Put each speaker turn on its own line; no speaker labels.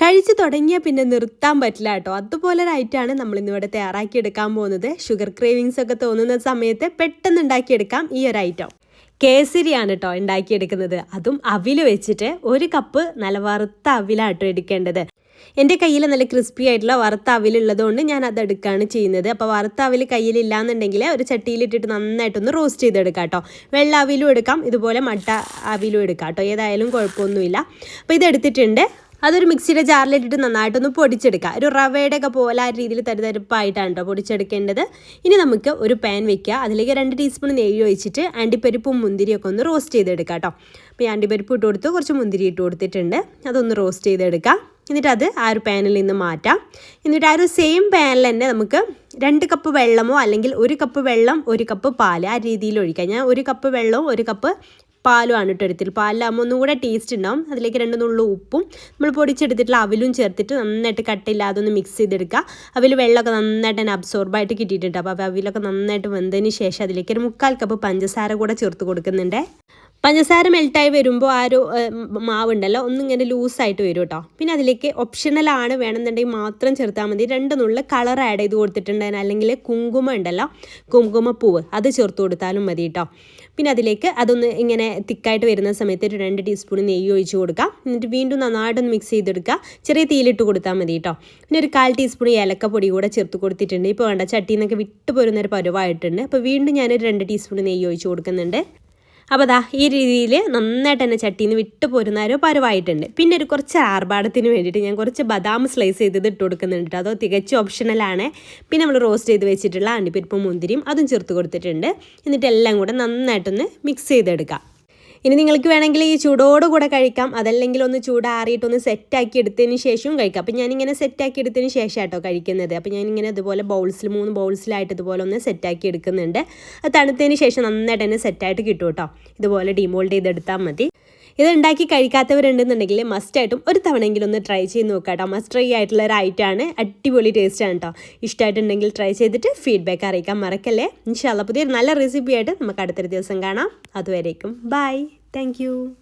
കഴിച്ചു തുടങ്ങിയ പിന്നെ നിർത്താൻ പറ്റില്ല കേട്ടോ. അതുപോലെ ഒരു ഐറ്റമാണ് നമ്മൾ ഇന്നിവിടെ തയ്യാറാക്കി എടുക്കാൻ പോകുന്നത്. ഷുഗർ ക്രേവിങ്സ് ഒക്കെ തോന്നുന്ന സമയത്ത് പെട്ടെന്ന് ഉണ്ടാക്കിയെടുക്കാം ഈ ഒരു ഐറ്റം കേസരിയാണ് കേട്ടോ ഉണ്ടാക്കിയെടുക്കുന്നത്. അതും അവിൽ വെച്ചിട്ട് ഒരു കപ്പ് നല്ല വറുത്ത അവിലാട്ടോ എടുക്കേണ്ടത്. എന്റെ കയ്യിൽ നല്ല ക്രിസ്പി ആയിട്ടുള്ള വറുത്ത അവിലുള്ളതുകൊണ്ട് ഞാൻ അത് എടുക്കുകയാണ് ചെയ്യുന്നത്. അപ്പോൾ വറുത്ത അവിൽ കയ്യിലില്ലാന്നുണ്ടെങ്കിൽ ഒരു ചട്ടിയിലിട്ടിട്ട് നന്നായിട്ടൊന്ന് റോസ്റ്റ് ചെയ്തെടുക്കാം കേട്ടോ വെള്ള അവിലും എടുക്കാം. ഇതുപോലെ മട്ട അവിലും എടുക്കാം കേട്ടോ ഏതായാലും കുഴപ്പമൊന്നുമില്ല. അപ്പോൾ ഇത് എടുത്തിട്ടുണ്ട്. അതൊരു മിക്സിയുടെ ജാറിലിട്ടിട്ട് നന്നായിട്ടൊന്ന് പൊടിച്ചെടുക്കുക ഒരു റവയുടെ ഒക്കെ പോലെ ആ രീതിയിൽ തരിതരിപ്പായിട്ടാണ് കേട്ടോ പൊടിച്ചെടുക്കേണ്ടത്. ഇനി നമുക്ക് ഒരു പാൻ വെക്കുക. അതിലേക്ക് രണ്ട് ടീസ്പൂൺ നെയ്യ് ഒഴിച്ചിട്ട് അണ്ടിപ്പരിപ്പും മുന്തിരിയൊക്കെ ഒന്ന് റോസ്റ്റ് ചെയ്തെടുക്കുക കേട്ടോ അപ്പോൾ ഈ അണ്ടിപ്പരിപ്പ് ഇട്ട് കൊടുത്ത് കുറച്ച് മുന്തിരി ഇട്ട് കൊടുത്തിട്ടുണ്ട്. അതൊന്ന് റോസ്റ്റ് ചെയ്തെടുക്കുക എന്നിട്ട് അത് ആ ഒരു പാനിൽ നിന്ന് മാറ്റാം. എന്നിട്ട് ആ ഒരു സെയിം പാനിൽ തന്നെ നമുക്ക് രണ്ട് കപ്പ് വെള്ളമോ അല്ലെങ്കിൽ ഒരു കപ്പ് വെള്ളം ഒരു കപ്പ് പാൽ ആ രീതിയിൽ ഒഴിക്കാം. ഞാൻ ഒരു കപ്പ് വെള്ളവും ഒരു കപ്പ് പാലുമാണ് കേട്ടോ എടുത്തിട്ട് പാലിലാകുമ്പോൾ ഒന്നും കൂടെ ടേസ്റ്റ് ഉണ്ടാവും അതിലേക്ക് രണ്ട് നുള്ളു ഉപ്പും നമ്മൾ പൊടിച്ചെടുത്തിട്ടുള്ള അവിലും ചേർത്തിട്ട് നന്നായിട്ട് കട്ടില്ലാതെ ഒന്ന് മിക്സ് ചെയ്തെടുക്കുക. അവിൽ വെള്ളമൊക്കെ നന്നായിട്ട് തന്നെ അബ്സോർബായിട്ട് കിട്ടിയിട്ടുണ്ട്. അപ്പോൾ അവിലൊക്കെ നന്നായിട്ട് വെന്തതിന് ശേഷം അതിലേക്ക് ഒരു മുക്കാൽ കപ്പ് പഞ്ചസാര കൂടെ ചേർത്ത് കൊടുക്കുന്നുണ്ട്. പഞ്ചസാര മെൽട്ടായി വരുമ്പോൾ ആ ഒരു മാവുണ്ടല്ലോ ഒന്നിങ്ങനെ ലൂസായിട്ട് വരും കേട്ടോ പിന്നെ അതിലേക്ക് ഓപ്ഷണലാണ് വേണമെന്നുണ്ടെങ്കിൽ മാത്രം ചേർത്താൽ മതി. രണ്ട് നുള്ളിൽ കളർ ആഡ് ചെയ്ത് കൊടുത്തിട്ടുണ്ടായിരുന്നു അല്ലെങ്കിൽ കുങ്കുമ ഉണ്ടല്ലോ കുങ്കുമപ്പൂവ് അത് ചേർത്ത് കൊടുത്താലും മതി കേട്ടോ പിന്നെ അതിലേക്ക് അതൊന്ന് ഇങ്ങനെ തിക്കായിട്ട് വരുന്ന സമയത്ത് ഒരു രണ്ട് ടീസ്പൂൺ നെയ്യ് ഒഴിച്ച് കൊടുക്കാം. എന്നിട്ട് വീണ്ടും നന്നായിട്ടൊന്ന് മിക്സ് ചെയ്തെടുക്കുക. ചെറിയ തീയിലിട്ട് കൊടുത്താൽ മതി കേട്ടോ പിന്നെ ഒരു കാൽ ടീസ്പൂൺ ഏലക്കപ്പൊടി കൂടെ ചേർത്ത് കൊടുത്തിട്ടുണ്ട്. ഇപ്പോൾ വേണ്ട ചട്ടിയിൽ നിന്നൊക്കെ വിട്ട് പരുവായിട്ടുണ്ട്. അപ്പോൾ വീണ്ടും ഞാനൊരു രണ്ട് ടീസ്പൂൺ നെയ്യ് ഒഴിച്ച് കൊടുക്കുന്നുണ്ട്. അപ്പോൾ അതാ ഈ രീതിയിൽ നന്നായിട്ട് തന്നെ ചട്ടിയിൽ നിന്ന് വിട്ട് പോരുന്ന ഒരു പരുവായിട്ടുണ്ട്. പിന്നെ ഒരു കുറച്ച് ആർഭാടത്തിന് വേണ്ടിയിട്ട് ഞാൻ കുറച്ച് ബദാം സ്ലൈസ് ചെയ്തത് ഇട്ട് കൊടുക്കുന്നുണ്ട് അതോ തികച്ചും ഓപ്ഷണലാണ് പിന്നെ നമ്മൾ റോസ്റ്റ് ചെയ്ത് വെച്ചിട്ടുള്ള അണ്ടിപ്പരിപ്പും മുന്തിരിയും അതും ചേർത്ത് കൊടുത്തിട്ടുണ്ട്. എന്നിട്ട് എല്ലാം കൂടെ നന്നായിട്ടൊന്ന് മിക്സ് ചെയ്തെടുക്കാം. ഇനി നിങ്ങൾക്ക് വേണമെങ്കിൽ ഈ ചൂടോടുകൂടെ കഴിക്കാം. അതല്ലെങ്കിൽ ഒന്ന് ചൂടാറിയിട്ടൊന്ന് സെറ്റാക്കി എടുത്തതിന് ശേഷവും കഴിക്കാം. അപ്പം ഞാനിങ്ങനെ സെറ്റാക്കി എടുത്തതിന് ശേഷം കേട്ടോ കഴിക്കുന്നത്. അപ്പം ഞാനിങ്ങനെ ഇതുപോലെ ബൗൾസിൽ മൂന്ന് ബൗൾസിലായിട്ട് ഇതുപോലെ ഒന്ന് സെറ്റാക്കി എടുക്കുന്നുണ്ട്. അത് തണുത്തതിന് ശേഷം നന്നായിട്ട് തന്നെ സെറ്റായിട്ട് കിട്ടും കേട്ടോ. ഇതുപോലെ ഡിമോൾഡ് ചെയ്തെടുത്താൽ മതി. ഇത് ഉണ്ടാക്കി കഴിക്കാത്തവരുണ്ടെന്നുണ്ടെങ്കിൽ മസ്റ്റായിട്ടും ഒരു തവണയെങ്കിലും ഒന്ന് ട്രൈ ചെയ്ത് നോക്കാം കേട്ടോ. മസ്റ്റ് ട്രൈ ആയിട്ടുള്ള ഒരു ഐറ്റമാണ് അടിപൊളി ടേസ്റ്റാണ് കേട്ടോ. ഇഷ്ടമായിട്ടുണ്ടെങ്കിൽ ട്രൈ ചെയ്തിട്ട് ഫീഡ്ബാക്ക് അറിയിക്കാൻ മറക്കല്ലേ. ഇൻഷാല്ല പുതിയൊരു നല്ല റെസിപ്പി ആയിട്ട് നമുക്ക് അടുത്തൊരു ദിവസം കാണാം. അതുവരേക്കും ബൈ Thank you.